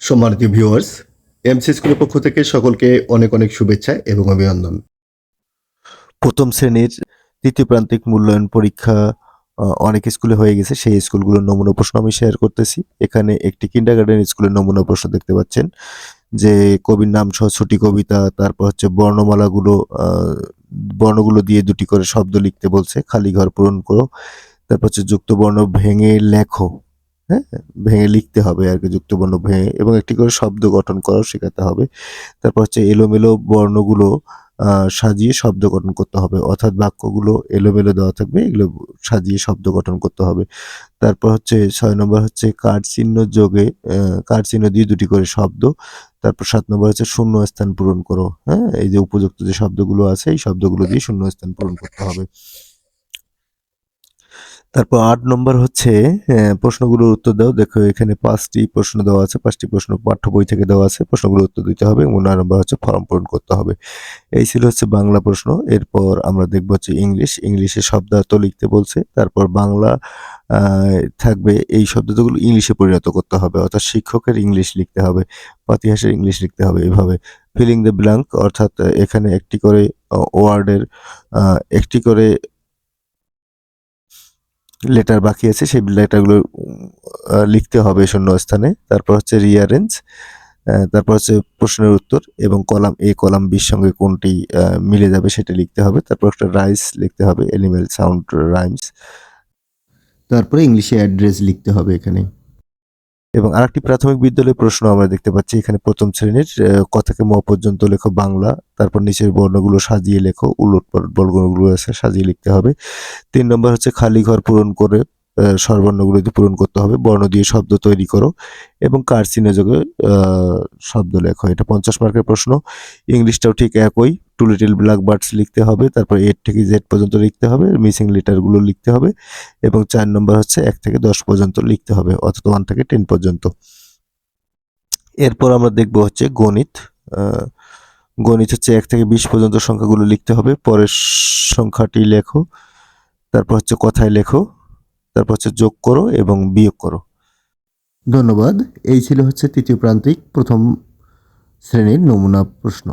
সম্মানিত viewers MC স্কুলের পক্ষ থেকে সকলকে অনেক অনেক শুভেচ্ছা এবং অভিনন্দন। প্রথম শ্রেণির তৃতীয় প্রান্তিক মূল্যায়ন পরীক্ষা অনেক স্কুলে হয়ে গেছে। সেই স্কুলগুলোর নমুনা প্রশ্ন আমি শেয়ার করতেছি। এখানে একটি কিন্ডারগার্ডেন স্কুলের নমুনা প্রশ্ন দেখতে পাচ্ছেন, যে কবির নাম সহ ছুটি কবিতা, তারপর হচ্ছে বর্ণমালাগুলো বর্ণগুলো দিয়ে দুটি করে শব্দ লিখতে বলছে, খালি ঘর পূরণ করো। তারপর হচ্ছে যুক্ত বর্ণ ভেঙে লেখো। হ্যাঁ ভেঙে লিখতে হবে আর কি যুক্ত বর্ণ ভেঙে এবং একটি করে শব্দ গঠন করাও শেখাতে হবে। তারপর হচ্ছে এলোমেলো বর্ণগুলো সাজিয়ে শব্দ গঠন করতে হবে। অর্থাৎ বাক্যগুলো এলোমেলো দেওয়া থাকবে, এগুলো সাজিয়ে শব্দ গঠন করতে হবে। তারপর হচ্ছে ছয় নম্বর হচ্ছে কার চিহ্ন যোগে কার চিহ্ন দিয়ে দুটি করে শব্দ। তারপর সাত নম্বর হচ্ছে শূন্য স্থান পূরণ করো। হ্যাঁ এই যে উপযুক্ত যে শব্দগুলো আছে, এই শব্দগুলো দিয়ে শূন্য স্থান পূরণ করতে হবে। তারপর আট নম্বর হচ্ছে প্রশ্নগুলোর উত্তর দাও। দেখো, এখানে পাঁচটি প্রশ্ন দেওয়া আছে, পাঁচটি প্রশ্ন পাঠ্য বই থেকে দেওয়া আছে, প্রশ্নগুলোর উত্তর দিতে হবে এবং নয় নম্বর হচ্ছে ফর্ম পূরণ করতে হবে। এই ছিল হচ্ছে বাংলা প্রশ্ন। এরপর আমরা দেখব হচ্ছে ইংলিশ। ইংলিশে শব্দ শব্দার্থ লিখতে বলছে, তারপর বাংলা থাকবে এই শব্দগুলো ইংলিশে পরিণত করতে হবে, অর্থাৎ শিক্ষকের ইংলিশ লিখতে হবে, পাতিহাসের ইংলিশ লিখতে হবে এভাবে। ফিলিং দ্য ব্ল্যাঙ্ক অর্থাৎ এখানে একটি করে ওয়ার্ডের একটি করে লেটার বাকি আছে, সেই লেটারগুলো লিখতে হবে শূন্য স্থানে তারপর হচ্ছে রিয়ারেঞ্জ তারপর হচ্ছে প্রশ্নের উত্তর এবং কলাম এ কলাম বির সঙ্গে কোনটি মিলে যাবে সেটা লিখতে হবে। তারপর একটা রাইস লিখতে হবে এনিমেল সাউন্ড রাইমস তারপরে ইংলিশে অ্যাড্রেস লিখতে হবে এখানে। এবং আরেকটি প্রাথমিক বিদ্যালয়ের প্রশ্ন আমরা দেখতে পাচ্ছি, এখানে প্রথম শ্রেণির ক থেকে ম পর্যন্ত লেখো বাংলা, তারপর নিচের বর্ণগুলো সাজিয়ে লেখো, উলট বর্ণগুলো আছে, সাজিয়ে লিখতে হবে। তিন নম্বর হচ্ছে খালি ঘর পূরণ করে দিয়ে পূরণ করতে হবে, বর্ণ দিয়ে শব্দ তৈরি করো এবং কার চিহ্নে যোগে শব্দ লেখো। এটা পঞ্চাশ মার্কের প্রশ্ন, ইংলিশটাও ঠিক একই। টু লিটিল ব্ল্যাক বার্ডস লিখতে হবে, তারপর এর থেকে জেড পর্যন্ত লিখতে হবে মিসিং লেটারগুলো লিখতে হবে এবং চার নম্বর হচ্ছে এক থেকে দশ পর্যন্ত লিখতে হবে অর্থাৎ ওয়ান থেকে টেন পর্যন্ত। এরপর আমরা দেখব হচ্ছে গণিত গণিত হচ্ছে এক থেকে বিশ পর্যন্ত সংখ্যাগুলো লিখতে হবে, পরের সংখ্যাটি লেখো, তারপর হচ্ছে কথায় লেখো, তারপর হচ্ছে যোগ করো এবং বিয়োগ করো। ধন্যবাদ, এই ছিল হচ্ছে তৃতীয় প্রান্তিক প্রথম শ্রেণির নমুনা প্রশ্ন।